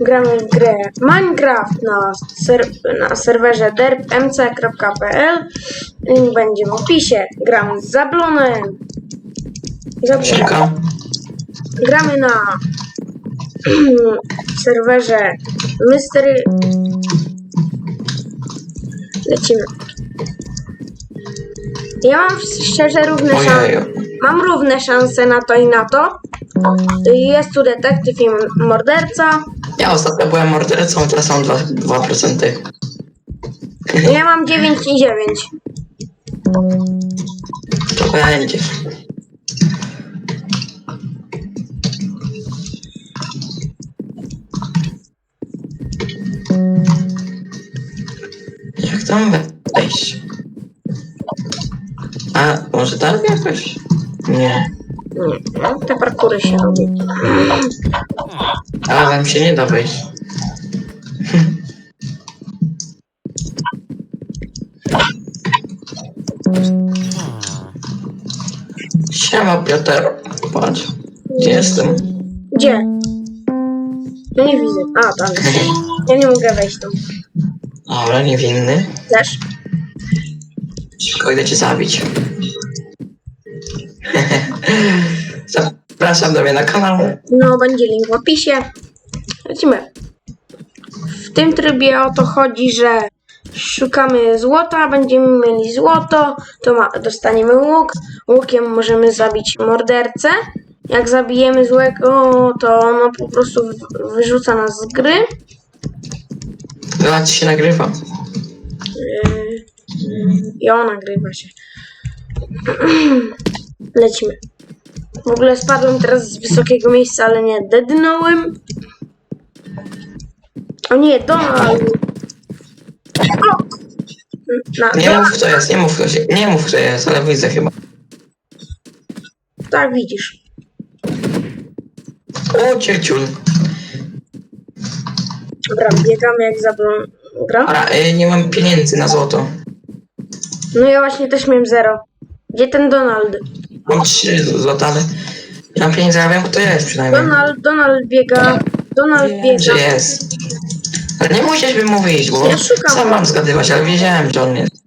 Gramy w grę Minecraft na, ser na serwerze derpmc.pl. Link będzie w opisie. Gramy z Zablonem. Zablonem. Gramy na serwerze Mystery. Lecimy. Ja mam szczerze równe szanse. Mam równe szanse na to i na to. Jest tu detektyw i morderca. Ja ostatnio byłem mordercą, teraz mam 2%. 2%. Ja mam 9 i 9. To będzie. Jak tam wejść? A, może tak jakoś? Nie. Nie, no, te parkury się robi. Ale wam się nie da wejść. Siema Piotr. Patrz. Gdzie jestem? Gdzie? No nie widzę. A, tam. Ja nie mogę wejść tam. Dobra, niewinny. Też? Szybko idę cię zabić. Zapraszam do mnie na kanał. No, będzie link w opisie. Lecimy. W tym trybie o to chodzi, że szukamy złota, będziemy mieli złoto, to ma, dostaniemy łuk. Łukiem możemy zabić mordercę. Jak zabijemy złego, to ono po prostu wyrzuca nas z gry. Zobacz, się nagrywa. Yy, I on nagrywa się. Lecimy. W ogóle spadłem teraz z wysokiego miejsca, ale nie dednąłem. O nie, Donald! O! Na, Nie mów kto jest, nie mów kto się, nie mów kto jest, ale widzę chyba. tak widzisz. O, cieciul. Dobra, biegamy jak zablon. Dobra, y, nie mam pieniędzy na złoto. No ja właśnie też miałem zero. Gdzie ten Donald? Mam trzy złota, ale nie mam ale wiem kto jest przynajmniej. Donald, Donald biega. Donald że biega. jest. Ale nie musisz mi mówić, bo Ja szukam. sam mam zgadywać, ale wiedziałem, że on jest.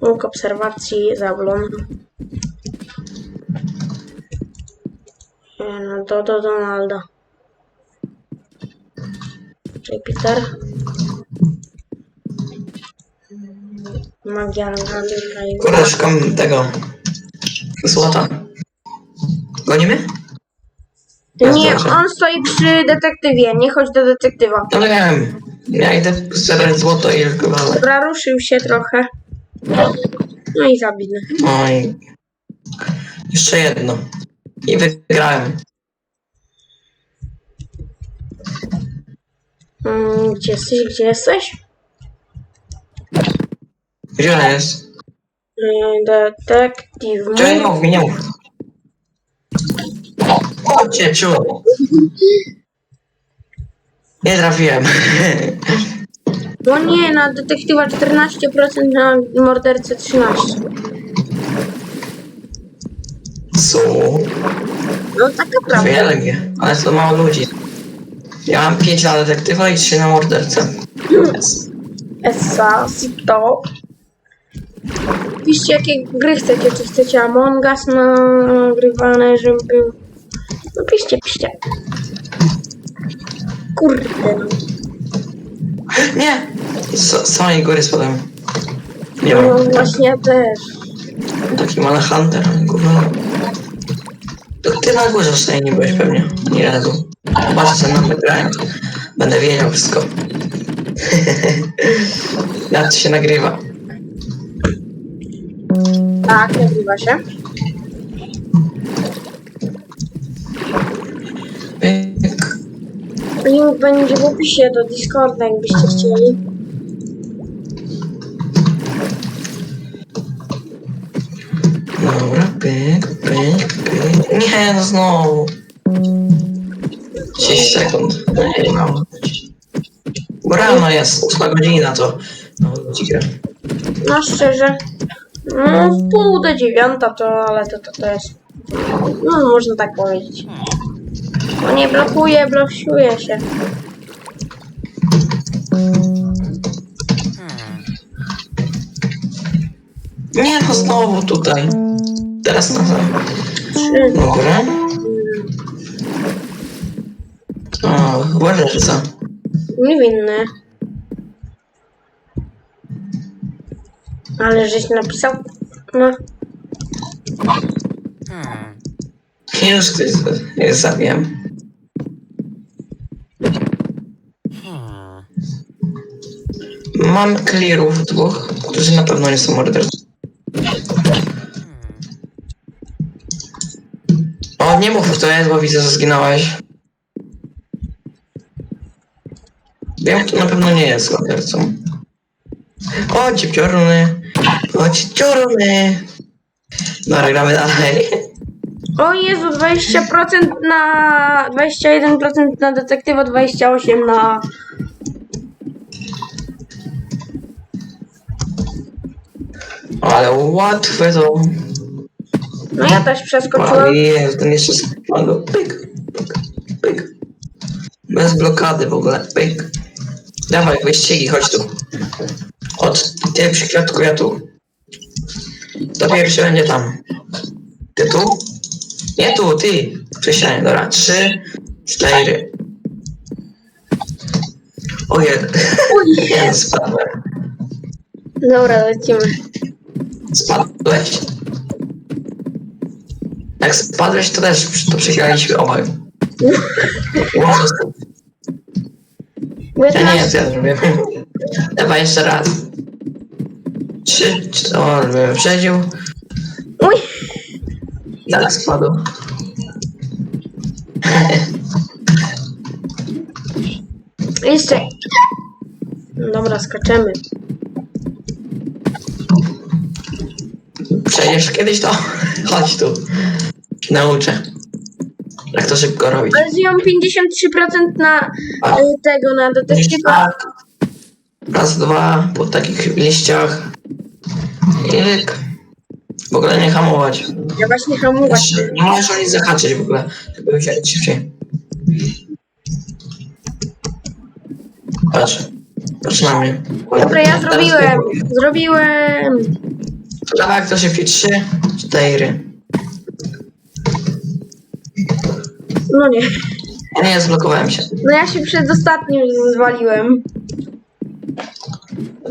Łuk obserwacji, zablon. E, No to do Donalda. Czyli Magia i Kurde, szukam tego złota. Gonimy? Nie, on stoi przy detektywie, nie chodź do detektywa. No wiem. Ja idę zebrać złoto i chyba. Dobra, ruszył się trochę. No i zabity. Oj. Jeszcze jedno. I wygrałem. Mm, gdzie jesteś? Gdzie jesteś? Gdzie on jest? Yy, Detektyw. Czekaj, nie mów mi, nie mów. O, cieciu. Nie trafiłem. No nie, na detektywa 14%, na mordercę 13%. Co? No taka prawda. Wielgie. Ale to mało ludzi. Ja mam 5 na detektywa i 3 na mordercę. Yes. Essa, to. Piszcie jakie gry chcecie, czy chcecie Among Us nagrywane, żeby był. No piszcie, piszcie. Kurde. no. Nie! Z samej góry spadłem. Nie No mam. właśnie też. Taki Manhunter, kurwa. To ty na górze zostaje nie byłeś pewnie. Nie razu. Patrz co nam wygrałem. Będę wiedział wszystko. Jak to się nagrywa. Tak, nagrywa się. Pyk. Link będzie w opisie do Discorda, jakbyście chcieli. Dobra, pyk, pyk, pyk. Nie, no znowu. 10 sekund. Nie, mam. Bo rano jest 8 godzina, to no, gra. No szczerze. No w pół do dziewiąta to, ale to, to, to jest. No można tak powiedzieć. Nie blokuje, blokuje się. Nie, no znowu tutaj. Teraz na sam. Trzy. Dobra. O, uważaj, że co? Niewinny. Ale żeś napisał. No. Już ktoś z- jest zabiłem. Mam clearów dwóch, którzy na pewno nie są mordercami. O, nie mów, kto jest, bo widzę, że zginąłeś. Wiem, kto na pewno nie jest mordercą. O, ciepciorny. O, ciepciorny. Dobra, gramy dalej. O Jezu, 20% na. 21% na detektywa, 28 na. Ale łatwe to. No ja też przeskoczyłem. jest, ten jeszcze spadł. Pyk, pyk, pyk. Bez blokady w ogóle. Pyk. Dawaj, wyścigi, chodź tu. Od ty przy kwiatku, ja tu. To pierwszy będzie tam. Ty tu? Nie tu, ty. Przy ścianie, dobra. Trzy, cztery. O jeden. Jeden spadłem. Dobra, lecimy. Spadłeś. Jak spadłeś, to też to przegraliśmy obaj. Może Ja nie co ja zrobię. Dawaj jeszcze raz. Trzy, cztery, o, bym wyprzedził. Uj! Teraz spadł. Jeszcze. Dobra, skaczemy. Przejdziesz kiedyś to? Chodź tu. Nauczę. Jak to szybko robić. Ale zjąłem 53% na A. y, tego, na detektywa. tak. Raz, dwa, po takich liściach. Lyk. W ogóle nie hamować. Ja właśnie hamować. Nie możesz o nic zahaczyć w ogóle, żeby wziąć szybciej. Patrz. Patrz na mnie. Dobra, ja Teraz zrobiłem. Zrobiłem. Dawaj jak to szybciej. Trzy, cztery. No nie. Nie, zblokowałem się. No ja się przed ostatnim zwaliłem.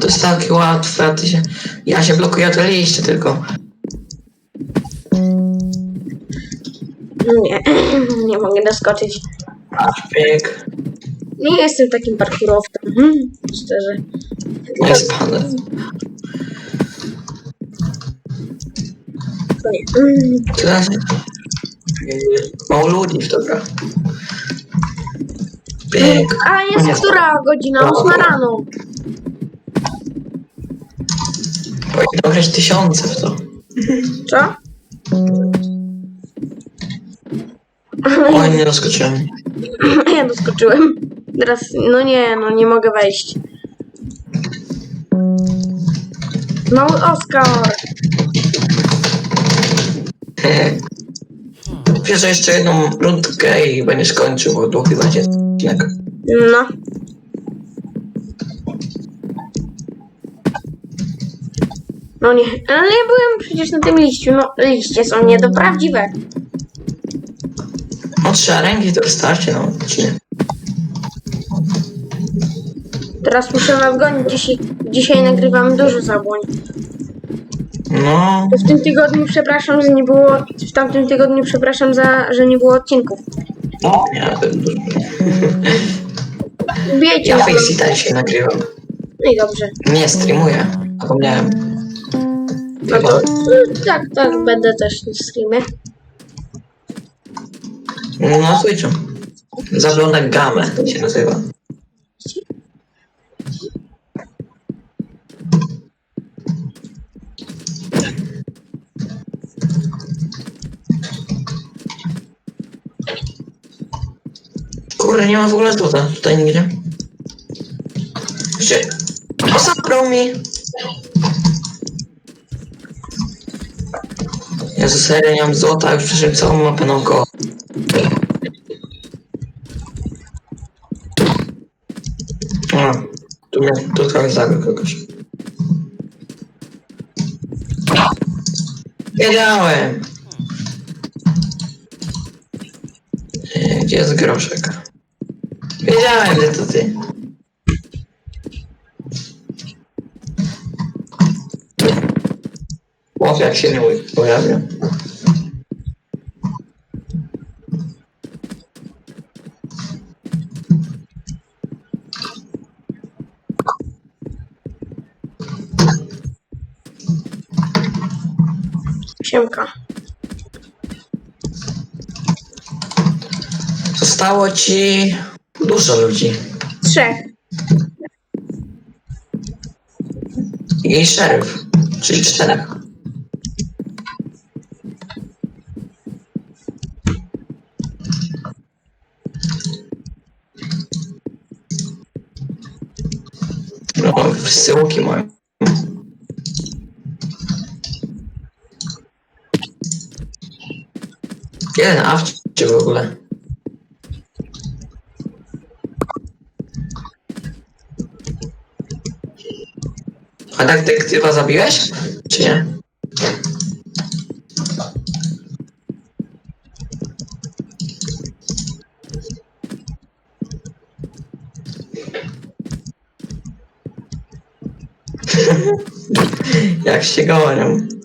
To jest takie łatwe, a ty się... Ja się blokuję te liście tylko. No nie. Nie mogę doskoczyć. Patrz, piek. Nie jestem takim parkurowcem. Hmm, szczerze. Nie spadłem. To nie. Mm, Teraz... Mało ludzi w. Piek. A jest która godzina? Ósma rano. Powinno grać tysiące w to. Co? Oj, nie doskoczyłem. Ja doskoczyłem. Teraz, no nie, no nie mogę wejść. Mały Oskar. Wiesz, że jeszcze jedną rundkę i będziesz kończył, bo długi będzie odcinek. No. No nie, ale ja byłem przecież na tym liściu. No, liście są nie to prawdziwe. No trzeba ręki to wystarczy na odcinek. Teraz muszę nadgonić. Dzisiaj, dzisiaj nagrywamy dużo zabłoń. No, W tym tygodniu przepraszam, że nie było. W tamtym tygodniu przepraszam za, że nie było odcinków. no, dużo. Wiecie, Ja no, Faceita dzisiaj nagrywam. no i dobrze. Nie, streamuję. Zapomniałem. No to tak, tak, będę też na streamie. No, Twitchu. Zagląda gamę się nazywa. Kurde, nie mam w ogóle złota tutaj nigdzie. Gdzie? O, zabrał mi! Jezu, serio, nie mam złota, już przeszedłem całą mapę naokoło. A, tu mnie, tu trochę zabił kogoś. Wiedziałem! E, gdzie jest groszek? Wiedziałem, że to ty. Chłop jak się nie pojawia. Siemka. Zostało ci dużo ludzi. Trzech. I szeryf, czyli czterech. No, wszyscy łuki mają. Jeden awczy w ogóle. A detektywa zabiłeś? Czy nie? Jak się gonią.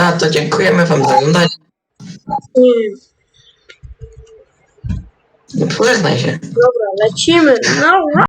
A to dziękujemy wam za oglądanie. nie. No, Pożegnaj się. Dobra, lecimy. No,